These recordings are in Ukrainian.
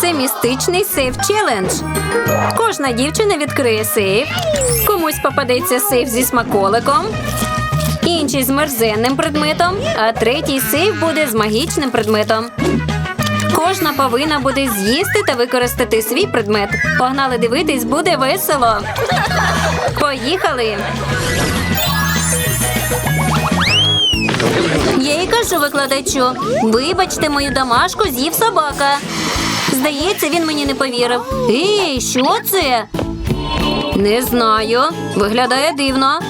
Це містичний сейф челендж. Кожна дівчина відкриє сейф. Комусь попадеться сейф зі смаколиком, інший з мерзенним предметом, а третій сейф буде з магічним предметом. Кожна повинна буде з'їсти та використати свій предмет. Погнали дивитись, буде весело. Поїхали. Я їй кажу викладачу, вибачте, мою домашку з'їв собака. Здається, він мені не повірив. Ей, що це? Не знаю. Виглядає дивно.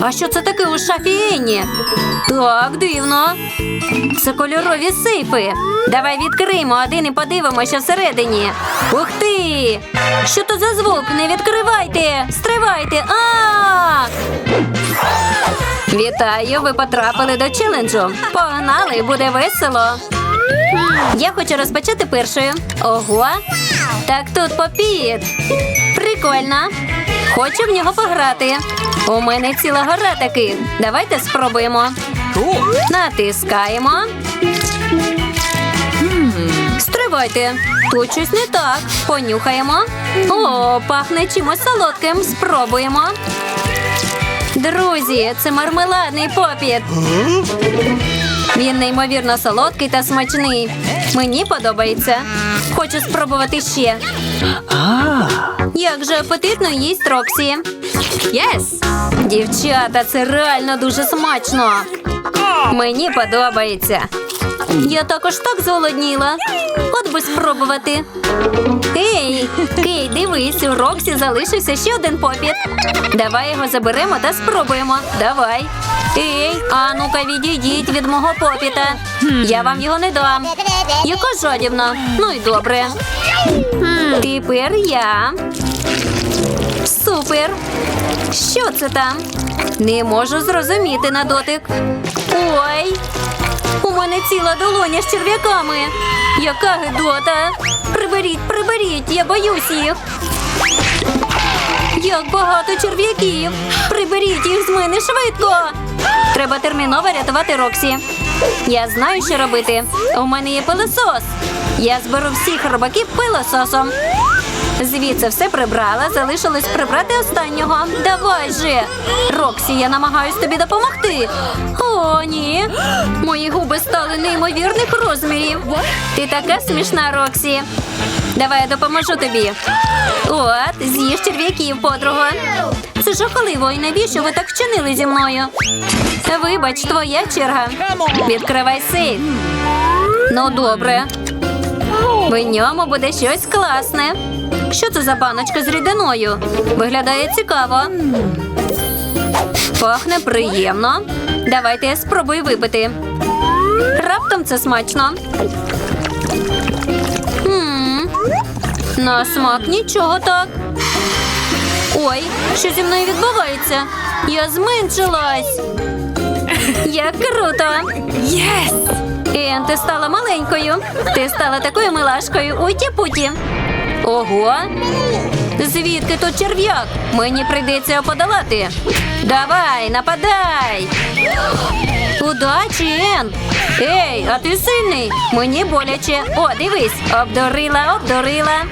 А що це таке у шафі Енні? Так, дивно. Це кольорові сейфи. Давай відкриємо один і подивимося всередині. Ух ти! Що то за звук? Не відкривайте! Стривайте! А! Вітаю! Ви потрапили до челенджу. Погнали, буде весело. Я хочу розпочати першою. Ого! Так тут попіт. Прикольно. Хочу в нього пограти. У мене ціла гора таких. Давайте спробуємо. Натискаємо. Стривайте. Тут щось не так. Понюхаємо. О, пахне чимось солодким. Спробуємо. Друзі, це мармеладний попіт. Він неймовірно солодкий та смачний. Мені подобається. Хочу спробувати ще. Як же апетитно їсть Роксі. Єс! Дівчата, це реально дуже смачно. Мені подобається. Я також так зголодніла. От би спробувати. Ей, дивись, у Роксі залишився ще один попіт. Давай його заберемо та спробуємо. Давай. Ей, а ну-ка відійдіть від мого попіта. Я вам його не дам. Яка жадібна. Ну і добре. Тепер я. Супер. Що це там? Не можу зрозуміти на дотик. Ой. У мене ціла долоня з черв'яками. Яка гидота. Приберіть, приберіть, я боюсь їх. Як багато черв'яків. Приберіть їх з мене швидко. Треба терміново рятувати Роксі. Я знаю, що робити. У мене є пилосос. Я зберу всіх робаків пилососом. Звідси все прибрала, залишилось прибрати останнього. Давай же. Роксі, я намагаюсь тобі допомогти. О, ні. Мої губи стали неймовірних розмірів. Ти така смішна, Роксі. Давай я допоможу тобі. От, з'їж черв'яків, подруга. Це жахливо, і навіщо ви так вчинили зі мною? Вибач, твоя черга. Відкривай сейф. Ну, добре. В ньому буде щось класне. Що це за баночка з рідиною? Виглядає цікаво. Пахне приємно. Давайте я спробую випити. Раптом це смачно. м На смак нічого так. Ой, що зі мною відбувається? Я зменшилась. Як круто! Yes! Ен, ти стала маленькою. Ти стала такою милашкою. Уті-путі. Ого. Звідки тут черв'як? Мені прийдеться подолати. Давай, нападай. Удачі, Ен. Ей, а ти сильний? Мені боляче. О, дивись, обдурила, обдурила.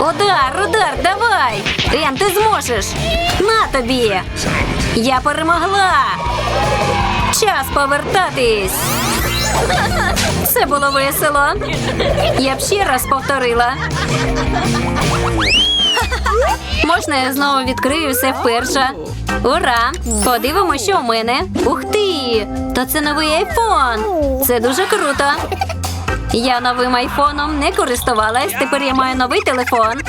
Удар, удар, давай. Ен, ти зможеш. На тобі. Я перемогла. Час повертатись. Це було весело. Я б ще раз повторила. Можна я знову відкрию все вперше? Ура! Подивимося, що у мене. Ух ти! То це новий айфон. Це дуже круто. Я новим айфоном не користувалась. Тепер я маю новий телефон.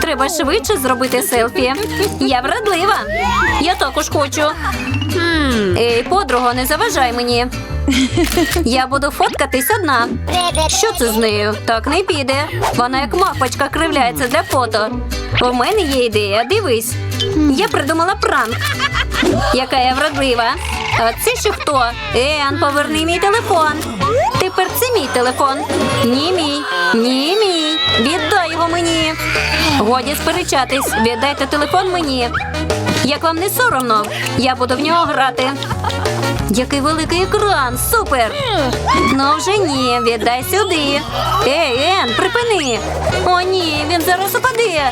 Треба швидше зробити селфі. Я вродлива. Я також хочу. Ей, подруго, не заважай мені. Я буду фоткатись одна. Що це з нею? Так не піде. Вона як мавпочка кривляється для фото. У мене є ідея, дивись. Я придумала пранк. Яка я вродлива. А це ще хто? Ен, поверни мій телефон. Тепер це мій телефон. Ні, мій. Ні, мій. Віддай його мені. Годі сперечатись. Віддайте телефон мені. Як вам не соромно, я буду в нього грати. Який великий екран! Супер! Ну вже ні, віддай сюди. Ей, Ен, припини! О, ні, він зараз упаде.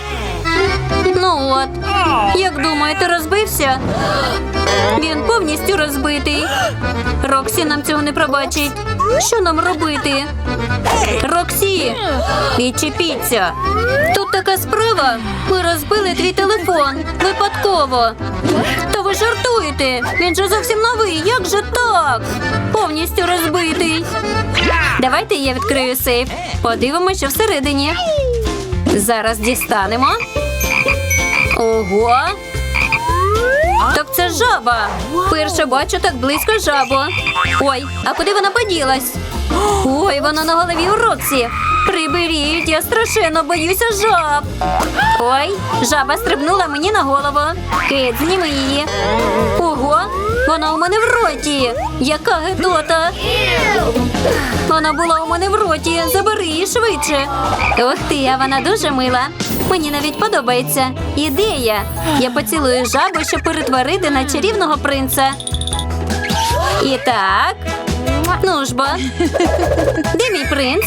Ну от, як думаєте, розбився? Він повністю розбитий. Роксі нам цього не пробачить. Що нам робити? Роксі, відчепіться. Тут така справа. Ми розбили твій телефон. Випадково. Ви жартуєте. Він же зовсім новий. Як же так? Повністю розбитий. Давайте я відкрию сейф. Подивимося, що всередині. Зараз дістанемо. Ого. Так це жаба. Перше бачу так близько жабу. Ой, а куди вона поділась? Ой, вона на голові у Роксі. Приберіть, я страшенно боюся жаб. Ой, жаба стрибнула мені на голову. Кит, зніми її. Ого, вона у мене в роті. Яка гидота. Вона була у мене в роті. Забери її швидше. Ух ти, а вона дуже мила. Мені навіть подобається. Ідея. Я поцілую жабу, щоб перетворити на чарівного принца. І так. Ну ж бо. Де мій принц?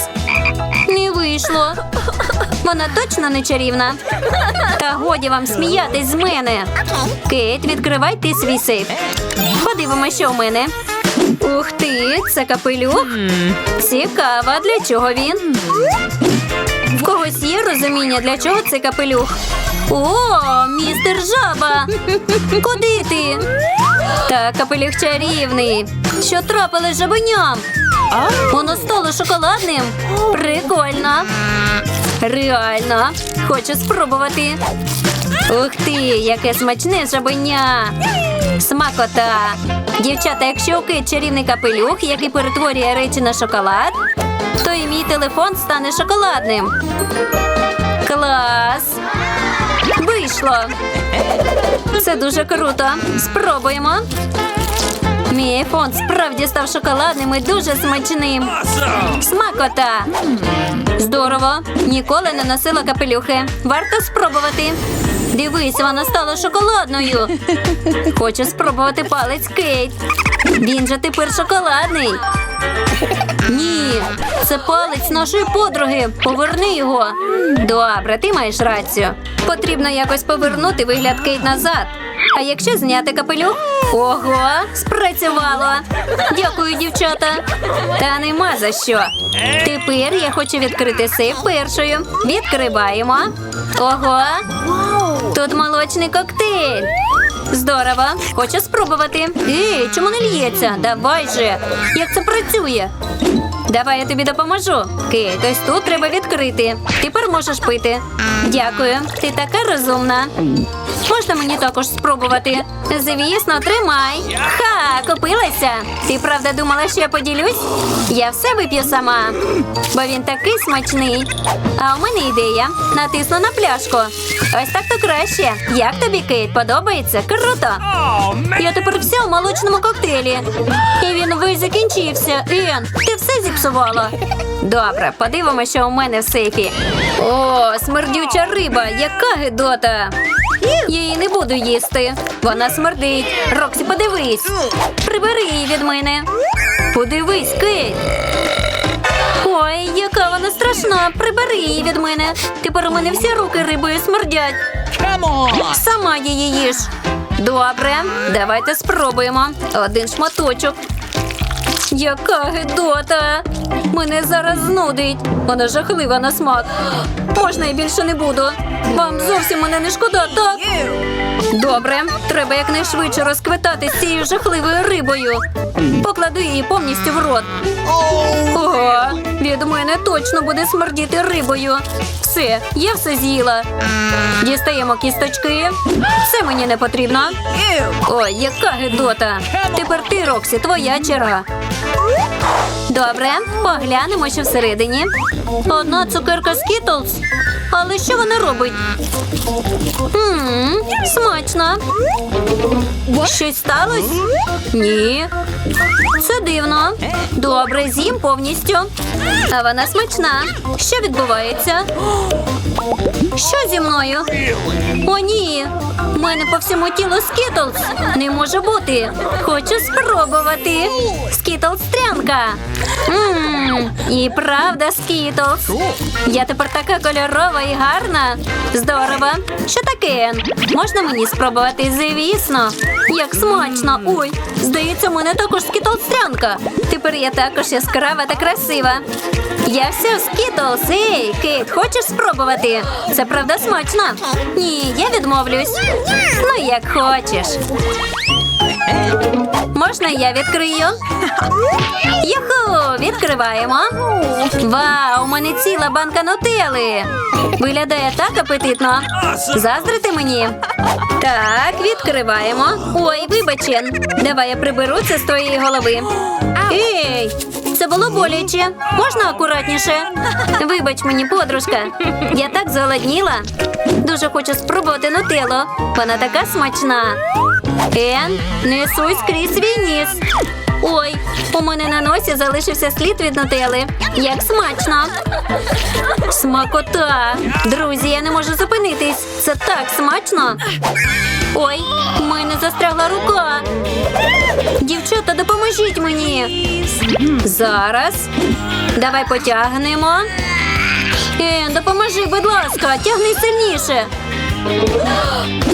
Не вийшло. Вона точно не чарівна. Та годі вам сміятись з мене. Кейт, відкривай ти свій сейф. Подивимося, що в мене. Ух ти, це капелюх. Цікаво, для чого він? В когось є розуміння, для чого це капелюх? О, містер жаба! Куди ти? Та капелюх чарівний. Що трапилось з жабеням? Воно стало шоколадним. Прикольно. Реально. Хочу спробувати. Ух ти, яке смачне жабеня. Смакота. Дівчата, якщо у Кит чарівний капелюх, який перетворює речі на шоколад, то і мій телефон стане шоколадним. Клас! Вийшло! Це дуже круто. Спробуємо. Мій айфон справді став шоколадним і дуже смачним. Смакота! Здорово! Ніколи не носила капелюхи. Варто спробувати. Дивись, вона стала шоколадною. Хочу спробувати палець Кейт. Він же тепер шоколадний. Ні, це палець нашої подруги. Поверни його. Добре, ти маєш рацію. Потрібно якось повернути вигляд Кейт назад. А якщо зняти капелюх? Ого, спрацювало. Дякую, дівчата. Та нема за що. Тепер я хочу відкрити сейф першою. Відкриваємо. Ого. Тут молочний коктейль. Здорово, хочу спробувати. Ей, чому не лється? Давай же. Як це працює? Давай я тобі допоможу. Кейт, ось тут треба відкрити. Тепер можеш пити. Дякую, ти така розумна. Можна мені також спробувати? Звісно, тримай. Ха, купилася. Ти правда думала, що я поділюсь? Я все вип'ю сама, бо він такий смачний. А у мене ідея. Натисну на пляшку. Ось так то краще. Як тобі, Кейт, подобається? Круто. Я тепер вся у молочному коктейлі. І він весь закінчився. Ен, ти все зіпсувала. Добре, подивимося, що у мене в сейфі. О, смердюча риба, яка гидота. Я її не буду їсти. Вона смердить. Роксі, подивись. Прибери її від мене. Подивись, Кейт. Ой, яка вона страшна. Прибери її від мене. Тепер у мене всі руки рибою смердять. Сама її їж. Добре, давайте спробуємо. Один шматочок. Яка гидота! Мене зараз знудить. Вона жахлива на смак. Можна я більше не буду. Вам зовсім мене не шкода, так? Добре, треба якнайшвидше розквитати цією жахливою рибою. Покладу її повністю в рот. Ого, від мене точно буде смердіти рибою. Все, я все з'їла. Дістаємо кісточки. Це мені не потрібно. Ой, яка гидота. Тепер ти, Роксі, твоя черга. Добре, поглянемо, що всередині. Одна цукерка Скітлз. Але що вона робить? Ммм, смачно. Щось сталося? Ні. Це дивно. Добре, з'їм повністю. А вона смачна. Що відбувається? Що зі мною? О, ні. У мене по всьому тілу скітлз. Не може бути. Хочу спробувати. Скітлз і правда скітлз. Я тепер така кольорова і гарна. Здорово. Що таке? Можна мені спробувати? Звісно. Як смачно. Ой, здається, у мене також скітлз стрянка. Тепер я також яскрава та красива. Я все в скітлз. Ей, Кейт, хочеш спробувати? Це правда смачно? Ні, я відмовлюсь. Ну, як хочеш. Можна я відкрию? Відкриваємо. Вау, у мене ціла банка нутели. Виглядає так апетитно. Заздрите мені. Так, відкриваємо. Ой, вибачен. Давай я приберу це з твоєї голови. Ей, це було боляче. Можна акуратніше? Вибач мені, подружка. Я так зголодніла. Дуже хочу спробувати нутеллу. Вона така смачна. Ен, несусь крізь свій ніс. Ой, у мене на носі залишився слід від нутели. Як смачно. Смакота. Друзі, я не можу зупинитись. Це так смачно. Ой, у мене застрягла рука. Дівчата, допоможіть мені. Зараз. Давай потягнемо. Ен, допоможи, будь ласка, тягни сильніше.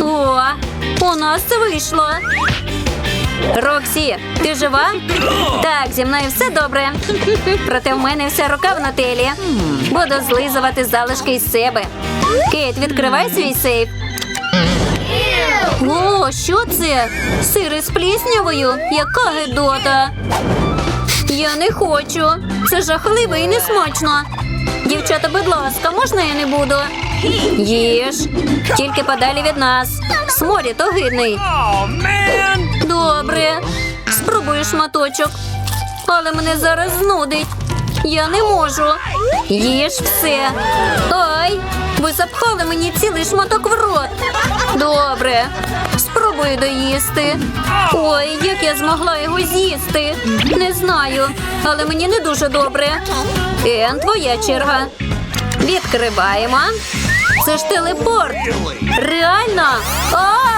О, у нас це вийшло. Роксі, ти жива? Так, зі мною все добре. Проте в мене вся рука в нателі. Буду злизувати залишки із себе. Кейт, відкривай свій сейф. О, що це? Сири з пліснявою? Яка гидота. Я не хочу. Це жахливо і несмачно. Дівчата, будь ласка, можна я не буду? Їж. Тільки подалі від нас. Сморід огидний. Добре. Спробую шматочок. Але мене зараз знудить. Я не можу. Їж все. Ой, ви запхали мені цілий шматок в рот. Добре. Спробую доїсти. Ой, як я змогла його з'їсти. Не знаю, але мені не дуже добре. Ен, твоя черга. Відкриваємо. Це ж телепорт. Реально? Оу!